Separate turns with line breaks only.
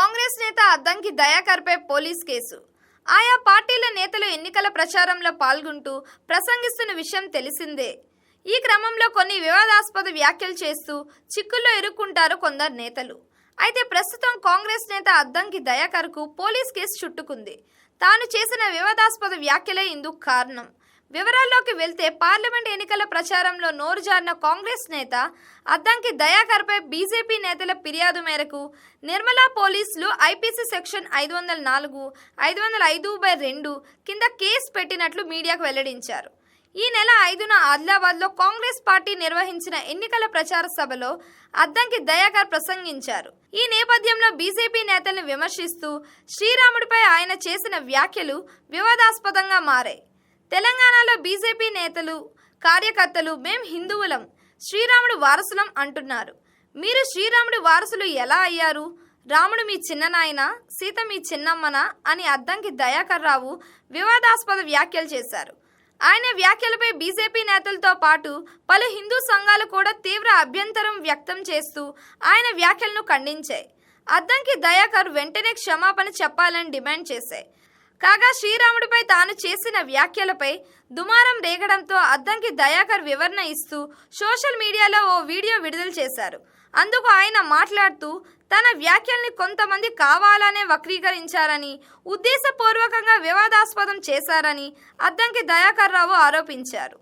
కాంగ్రెస్ నేత Addanki దయాకర్పై police case. ఆయా పార్టీల నేతలు ఎన్నికల ప్రచారంలో పాల్గొంటూ ప్రసంగిస్తున్న విషయం తెలిసిందే. ఈ క్రమంలో కొన్ని వివాదాస్పద వ్యాఖ్యలు చేస్తూ చిక్కుల్లో ఇరుక్కుంటారు కొందరు నేతలు. అయితే ప్రస్తుతం కాంగ్రెస్ నేత అద్దంకి దయాకర్కు పోలీస్ కేసు చుట్టుకుంది. తాను చేసిన వివాదాస్పద వ్యాఖ్యలే ఇందుకు కారణం. వివరాల్లోకి వెళ్తే పార్లమెంట్ ఎన్నికల ప్రచారంలో నోరు జారిన కాంగ్రెస్ నేత అద్దంకి దయాకర్పై బీజేపీ నేతల ఫిర్యాదు మేరకు నిర్మలా పోలీసులు ఐపీసీ సెక్షన్ ఐదు వందల నాలుగు ఐదు వందల ఐదు బై రెండు కింద కేసు పెట్టినట్లు మీడియాకు వెల్లడించారు. ఈ నెల ఐదున ఆదిలాబాద్లో కాంగ్రెస్ పార్టీ నిర్వహించిన ఎన్నికల ప్రచార సభలో అద్దంకి దయాకర్ ప్రసంగించారు. ఈ నేపథ్యంలో బీజేపీ నేతలను విమర్శిస్తూ శ్రీరాముడిపై ఆయన చేసిన వ్యాఖ్యలు వివాదాస్పదంగా మారాయి. తెలంగాణలో బీజేపీ నేతలు కార్యకర్తలు మేం హిందువులం శ్రీరాముడు వారసులం అంటున్నారు. మీరు శ్రీరాముడి వారసులు ఎలా అయ్యారు? రాముడు మీ చిన్ననాయన? సీత మీ చిన్నమ్మన? అని అద్దంకి దయాకర్ రావు వివాదాస్పద వ్యాఖ్యలు చేశారు. ఆయన వ్యాఖ్యలపై బీజేపీ నేతలతో పాటు పలు హిందూ సంఘాలు కూడా తీవ్ర అభ్యంతరం వ్యక్తం చేస్తూ ఆయన వ్యాఖ్యలను ఖండించాయి. అద్దంకి దయాకర్ వెంటనే క్షమాపణ చెప్పాలని డిమాండ్ చేశాయి. కాగా శ్రీరాముడిపై తాను చేసిన వ్యాఖ్యలపై దుమారం రేగడంతో అద్దంకి దయాకర్ వివరణ ఇస్తూ సోషల్ మీడియాలో ఓ వీడియో విడుదల చేశారు. అందుకు ఆయన మాట్లాడుతూ తన వ్యాఖ్యల్ని కొంతమంది కావాలనే వక్రీకరించారని ఉద్దేశపూర్వకంగా వివాదాస్పదం చేశారని అద్దంకి దయాకర్ రావు ఆరోపించారు.